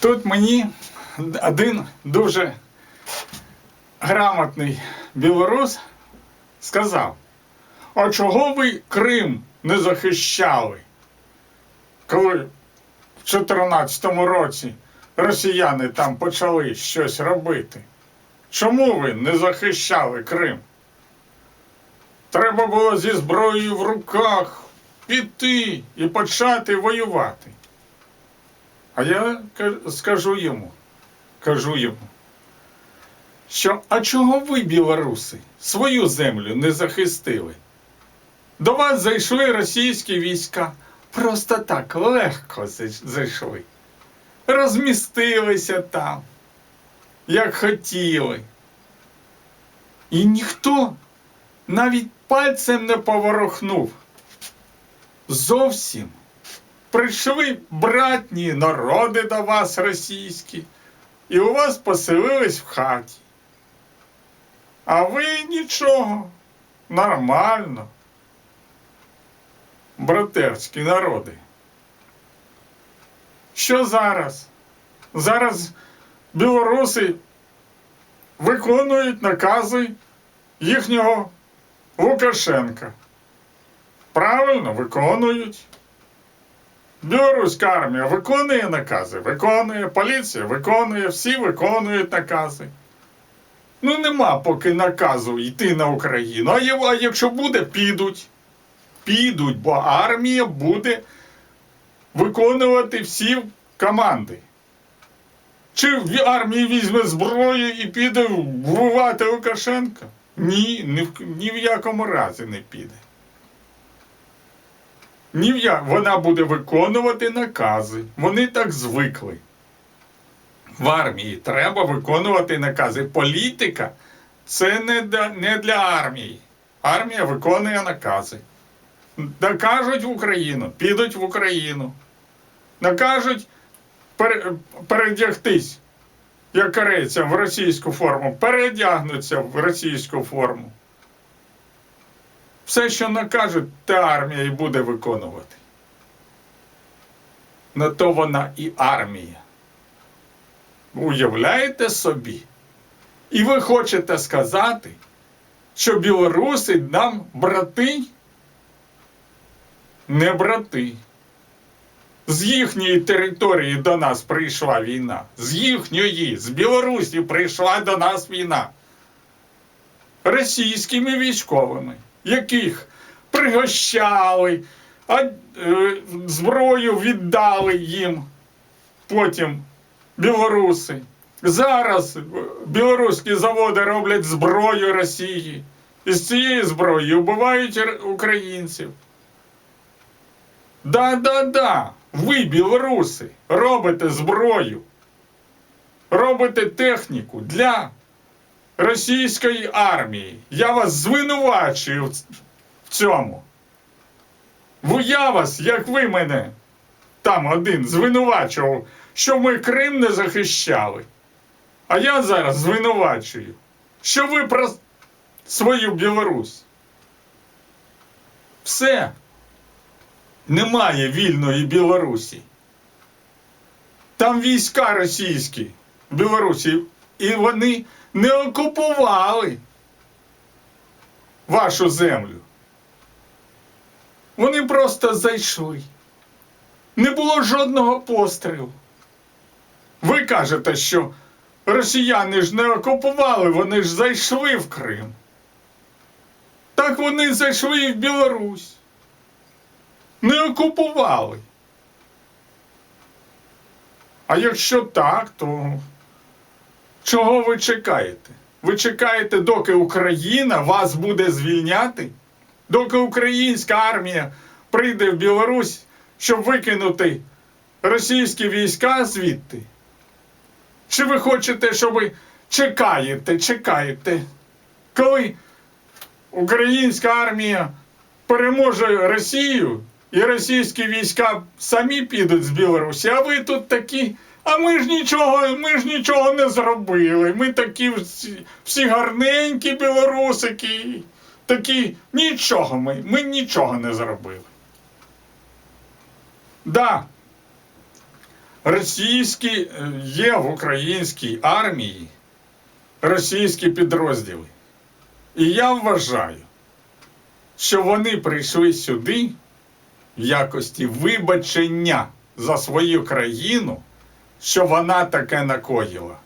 Тут мені один дуже грамотний білорус сказав: а чого ви Крим не захищали? Коли в 2014 році росіяни там почали щось робити. Чому ви не захищали Крим? Треба було зі зброєю в руках піти і почати воювати. А я скажу йому, кажу йому, що а чого ви, білоруси, свою землю не захистили? До вас зайшли російські війська. Просто так легко зайшли. Розмістилися там, як хотіли. І ніхто навіть пальцем не поворухнув. Зовсім прийшли братні народи до вас російські, і у вас поселились в хаті. А ви нічого, нормально. Братерські народи. Що зараз? Зараз білоруси виконують накази їхнього Лукашенка. Правильно виконують. Білоруська армія виконує накази, виконує, поліція виконує, всі виконують накази. Ну, нема поки наказу йти на Україну. А якщо буде, підуть. Підуть, бо армія буде виконувати всі команди. Чи в армії візьме зброю і піде вбивати Лукашенка? Ні, ні в, якому разі не піде. Ні в я... Вона буде виконувати накази. Вони так звикли. В армії треба виконувати накази. Політика це не для, не для армії. Армія виконує накази. Накажуть в Україну, підуть в Україну. Накажуть пере- передягтись, як корейцям, в російську форму, передягнуться в російську форму. Все, що накажуть, та армія і буде виконувати. На то вона і армія. Уявляєте собі? І ви хочете сказати, що білоруси нам брати? Не брати. З їхньої території до нас прийшла війна. З їхньої, з Білорусі прийшла до нас війна. Російськими військовими, яких пригощали, а е, зброю віддали їм потім білоруси. Зараз е, білоруські заводи роблять зброю Росії. І з цієї зброї вбивають українців. Да, да, да. Ви, білоруси, робите зброю, робите техніку для російської армії. Я вас звинувачую в цьому. Я вас, як ви мене там один звинувачував, що ми Крим не захищали. А я зараз звинувачую, що ви про свою Білорусь. Все. Немає вільної Білорусі. Там війська російські Білорусі, і вони не окупували вашу землю. Вони просто зайшли. Не було жодного пострілу. Ви кажете, що росіяни ж не окупували, вони ж зайшли в Крим. Так вони зайшли і в Білорусь не окупували. А якщо так, то чого ви чекаєте? Ви чекаєте, доки Україна вас буде звільняти? Доки українська армія прийде в Білорусь, щоб викинути російські війська звідти? Чи ви хочете, щоб ви чекаєте, чекаєте, коли українська армія переможе Росію, і російські війська самі підуть з Білорусі, а ви тут такі. А ми ж нічого, ми ж нічого не зробили. Ми такі всі, всі гарненькі білорусики. Такі нічого ми, ми нічого не зробили. Да. Російські е, є в українській армії російські підрозділи. І я вважаю, що вони прийшли сюди в якості вибачення за свою країну, що вона таке накоїла.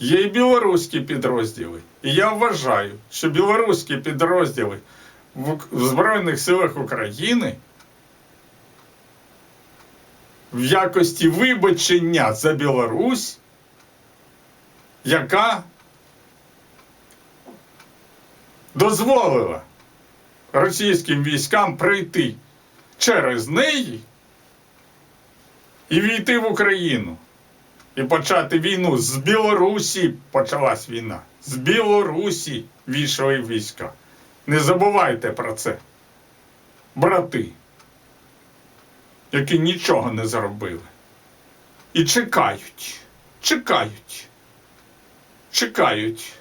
Є і білоруські підрозділи. І я вважаю, що білоруські підрозділи в Збройних силах України в якості вибачення за Білорусь, яка дозволила російським військам пройти через неї і війти в Україну і почати війну. З Білорусі почалась війна. З Білорусі війшли війська. Не забувайте про це, брати, які нічого не зробили. І чекають, чекають, чекають.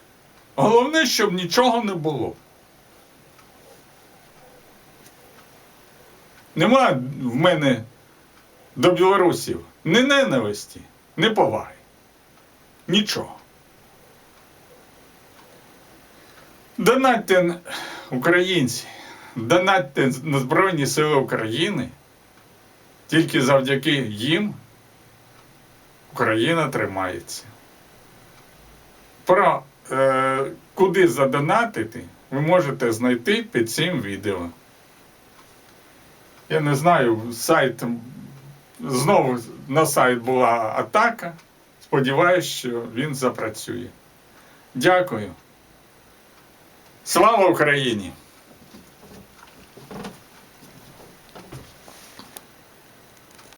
Головне, щоб нічого не було. Нема в мене до білорусів ні ненависті, ні поваги. Нічого. Донатьте українці, донатьте на Збройні Сили України. Тільки завдяки їм Україна тримається. Про е, куди задонатити, ви можете знайти під цим відео. Я не знаю, сайт знову на сайт була атака. Сподіваюсь, що він запрацює. Дякую. Слава Україні!